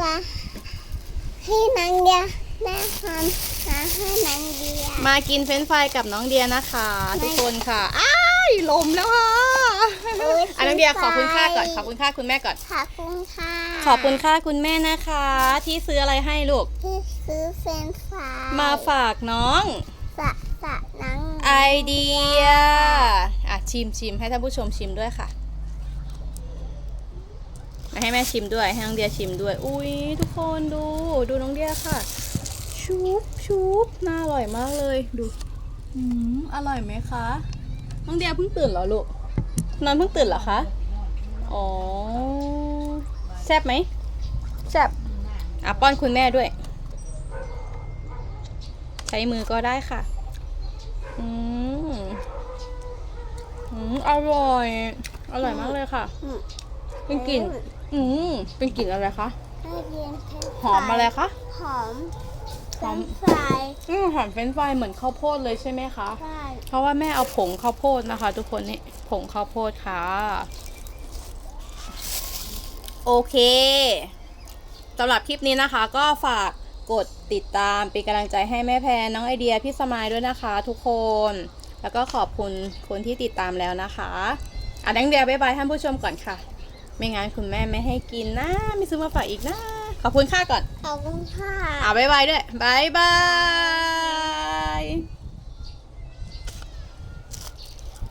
ฟ้าให้นางเดียแม่ทำมาให้นางเดียมากินเฟรนช์ฟรายกับน้องเดียนะคะไม่ทุกคนค่ะ อ้ายลมแล้วค่ะโอ๊ยอะน้องเดียขอบคุณค่าก่อนไฟขอบคุณค่าคุณแม่ก่อน ขอบคุณค่ะ ขอบคุณค่าคุณแม่นะคะ ที่ซื้ออะไรให้ลูก ที่ซื้อเฟรนช์ฟรายมาฝากน้องสะสะนางไอเดีย อะชิมชิมให้ท่านผู้ชมชิมด้วยค่ะมา ให้แม่ชิมด้วย ให้น้องเดียชิมด้วย อุ้ยทุกคนดู ดูน้องเดียค่ะ ชุบชุบน่าอร่อยมากเลย ดู อืมอร่อยไหมคะ น้องเดียเพิ่งตื่นเหรอลูก นอนเพิ่งตื่นเหรอคะ อ๋อ แซ่บไหม แซ่บ อะป้อนคุณแม่ด้วย ใช้มือก็ได้ค่ะ อืมอืมอร่อย อร่อยมากเลยค่ะอืมเป็นกลิ่น อืมเป็นกลิ่นอะไรคะ ให้เรียนเฟรนช์หอมอะไรคะ หอมหอม เฟรนช์ฟรายอืมหอมเฟรนช์ฟรายเหมือนข้าวโพดเลยใช่ไหมคะ ใช่เพราะว่าแม่เอาผงข้าวโพดนะคะ ทุกคนนี่ผงข้าวโพดค่ะ โอเคสำหรับคลิปนี้นะคะ ก็ฝากกดติดตามเป็นกำลังใจให้แม่แพรน้องไอเดียพี่สมายด้วยนะคะ ทุกคน แล้วก็ขอบคุณคนที่ติดตามแล้วนะคะอะดังเดียวบ๊ายบายท่านผู้ชมก่อนค่ะ ไม่งั้นคุณแม่ไม่ให้กินนะ ไม่ซื้อมาฝากอีกนะ ขอบคุณค่าก่อน ขอบคุณค่ะ อะบ๊ายบายด้วยบ๊ายบาย